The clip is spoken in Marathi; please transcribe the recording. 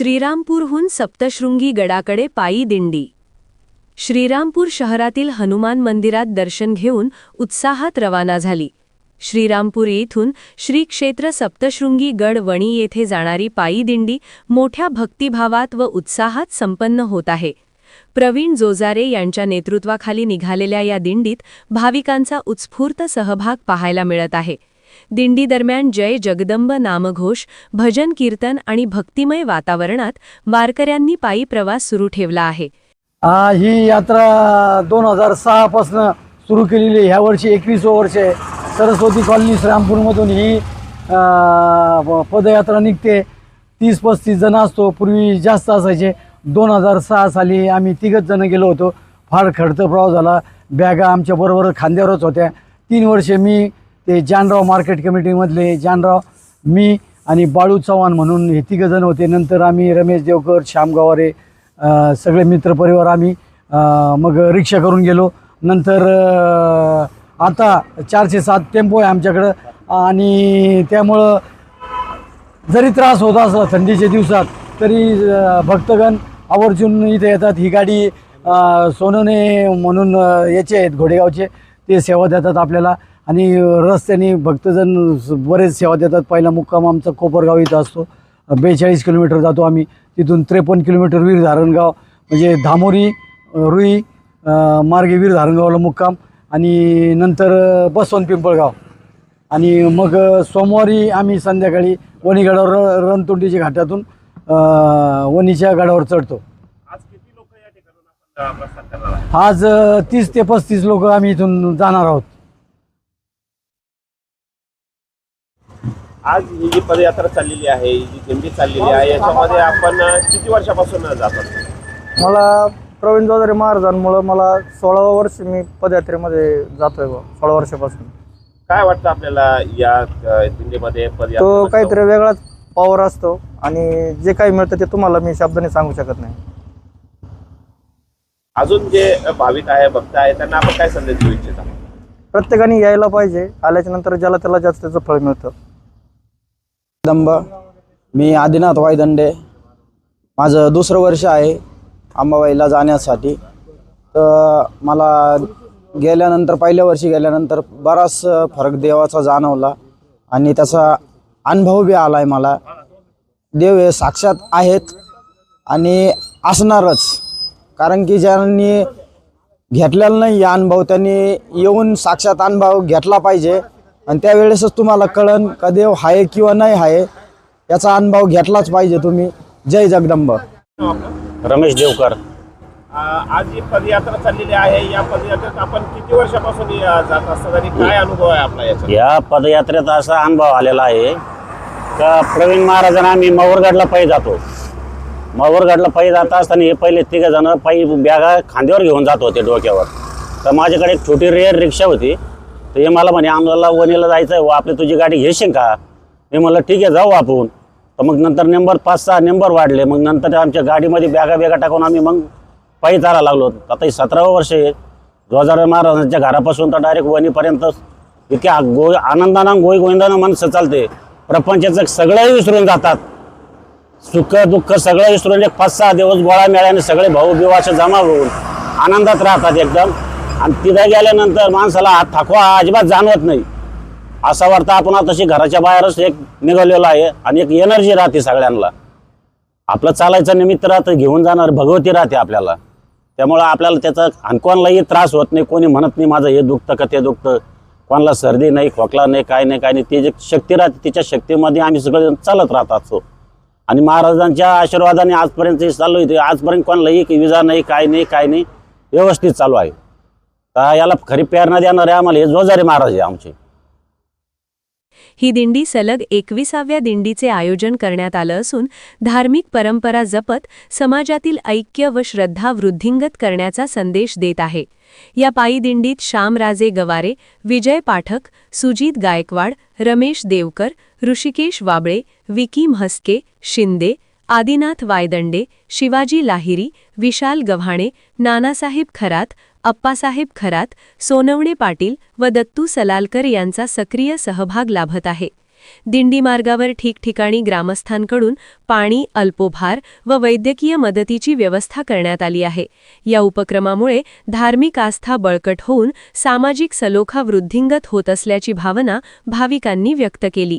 श्रीरामपूरहून सप्तशृंगी गडाकडे पायी दिंडी. श्रीरामपूर शहरातील हनुमान मंदिरात दर्शन घेऊन उत्साहात रवाना झाली. श्रीरामपूर येथून श्री क्षेत्र सप्तशृंगी गड वणी येथे जाणारी पायी दिंडी मोठ्या भक्तिभावात व उत्साहात संपन्न होत आहे. प्रवीण जोजारे यांच्या नेतृत्वाखाली निघालेल्या या दिंडीत भाविकांचा उत्स्फूर्त सहभाग पाहायला मिळत आहे. दिंडी दरम्यान जय जगदंब नामघोष भजन कीर्तन आणि भक्तिमय वातावरणात वारकऱ्यांनी पायी प्रवास सुरू ठेवला आहे. ही यात्रा दोन हजार सहापासनं सुरू केलेली आहे. ह्या वर्षी एकवीस वर्ष आहे. सरस्वती कॉलनी श्रामपूरमधून ही प- पदयात्रा निघते. तीस पस्तीस जण असतो. पूर्वी जास्त असायचे. दोन हजार सहा साली आम्ही तिघच जण गेलो होतो. फार खडतं प्रवास झाला. बॅगा आमच्या बरोबर खांद्यावरच होत्या. तीन वर्षे मी ते जानराव मार्केट कमिटीमधले जानराव मी आणि बाळू चव्हाण म्हणून हे तिघजण होते. नंतर आम्ही रमेश देवकर श्याम गवारे सगळे मित्रपरिवार आम्ही मग रिक्षा करून गेलो. नंतर आता चारशे सात टेम्पो आहे आमच्याकडं. आणि त्यामुळं जरी त्रास होत असला थंडीच्या दिवसात तरी भक्तगण आवर्जून इथे येतात. ही गाडी सोनने सोनवणे म्हणून याचे आहेत घोडेगावचे. ते सेवा देतात आपल्याला. आणि रस्त्याने भक्तजण बरेच सेवा देतात. पहिला मुक्काम आमचा कोपरगाव इथं असतो. बेचाळीस किलोमीटर जातो आम्ही. तिथून त्रेपन्न किलोमीटर वीर धारणगाव म्हणजे धामोरी रुई मार्गे वीर धारणगावला मुक्काम. आणि नंतर बसवंत पिंपळगाव. आणि मग सोमवारी आम्ही संध्याकाळी वणीगडावर र- रणतुंडीच्या घाटातून वणीच्या गडावर चढतो. आज तीस ते पस्तीस लोक आम्ही इथून जाणार आहोत. आज ही जी पदयात्रा चाललेली आहे ही जी दिंडी चाललेली आहे याच्यामध्ये आपण किती वर्षापासून जातात मला प्रवीण चौधरी महाराजांमुळं मला सोळावं वर्ष मी पदयात्रेमध्ये जातोय बा सोळा वर्षापासून. काय वाटतं आपल्याला या अ, दिंडीमध्ये तो पदयात्रा काहीतरी वेगळाच पॉवर असतो आणि जे काही मिळतं ते तुम्हाला मी शब्दाने सांगू शकत नाही. अजून जे भाविक आहे भक्त आहे त्यांना आपण काय संदेश देऊ इच्छिता? प्रत्येकाने यायला पाहिजे आल्याच्यानंतर ज्याला त्याला जास्त त्याचं फळ मिळतं. दंब मी आदिनाथ वायदंडे. माझं दुसरं वर्ष आहे अंबाबाईला जाण्यासाठी. तर मला गेल्यानंतर पहिल्या वर्षी गेल्यानंतर बराच फरक देवाचा जाणवला आणि त्याचा अनुभव बी आला आहे मला. देव हे साक्षात आहेत आणि असणारच. कारण की ज्यांनी घेतलेला नाही या अनुभव त्यांनी येऊन साक्षात अनुभव घेतला पाहिजे. आणि त्यावेळेसच तुम्हाला कळन का देव आहे किंवा नाही आहे याचा अनुभव घेतलाच पाहिजे तुम्ही. जय जगदंब. रमेश देवकर. आज जी पदयात्रा चाललेली आहे. या पदयात्रेत आपण किती वर्षापासून जात असतात आणि काय अनुभव आहे आपला याचा या पदयात्रेत असा अनुभव आलेला आहे का प्रवीण महाराजांना आम्ही मवरगडला पायी जातो. मवरगडला पायी जात असताना हे पहिले तिघ जण पायी बॅगा खांद्यावर घेऊन जात होते डोक्यावर. तर माझ्याकडे एक छोटी रेअर रिक्षा होती. तर हे मला म्हणे आम्हाला वणीला जायचं आहे व आपली तुझी गाडी घेशील का? मी म्हणलं ठीक आहे जाऊ आपण. तर मग नंतर नंबर पाच सहा नंबर वाढले. मग नंतर आमच्या गाडीमध्ये बॅगा बॅगा टाकून आम्ही मग पायी चारा लागलो. आता हे सतरावं वर्ष आहे. हजार महाराजांच्या घरापासून तर डायरेक्ट वणीपर्यंत इतक्या गो आनंदानं गोई गोविंदानं माणसं चालते प्रपंचाचं सगळंही विसरून जातात. सुख दुःख सगळं विसरून एक पाच सहा दिवस गोळा मेळ्याने सगळे भाऊ बिवाचे जमा होऊन आनंदात राहतात एकदम. आणि तिथे गेल्यानंतर माणसाला हा थकवा अजिबात जाणवत नाही. असं वाटतं आपण तशी घराच्या बाहेरच एक निघालेला आहे आणि एक एनर्जी राहते सगळ्यांना. आपलं चालायचं निमित्त राहतं घेऊन जाणार भगवती राहते आपल्याला. त्यामुळं आपल्याला त्याचा आणि कोणालाही त्रास होत नाही कोणी म्हणत नाही माझं हे दुखतं का ते दुखतं. कोणाला सर्दी नाही खोकला नाही काय नाही काय नाही ती जी शक्ती राहते तिच्या शक्तीमध्ये आम्ही सगळे चालत राहत असतो. आणि महाराजांच्या आशीर्वादाने आजपर्यंत चालू आहे. आजपर्यंत कोणालाही विजा नाही काय नाही काय नाही व्यवस्थित चालू आहे. का याला खरी प्रेरणा देणारे आम्हाला? हे महाराज आहे आमचे. ही दिंडी सलग एकविसाव्या दिंडीचे आयोजन करण्यात आलं असून धार्मिक परंपरा जपत समाजातील ऐक्य व श्रद्धा वृद्धिंगत करण्याचा संदेश देत आहे. या पायी दिंडीत श्यामराजे गवारे विजय पाठक सुजित गायकवाड रमेश देवकर ऋषिकेश वाबळे विकी म्हस्के शिंदे आदिनाथ वायदंडे शिवाजी लाहिरी विशाल गव्हाणे नानासाहेब खरात अप्पासाहेब खरात सोनवणे पाटील व दत्तू सलालकर यांचा सक्रिय सहभाग लाभत आहे. दिंडी मार्गावर ठिकठिकाणी ग्रामस्थांकडून पाणी अल्पोभार व वैद्यकीय मदतीची व्यवस्था करण्यात आली आहे. या उपक्रमामुळे धार्मिक आस्था बळकट होऊन सामाजिक सलोखा वृद्धिंगत होत असल्याची भावना भाविकांनी व्यक्त केली.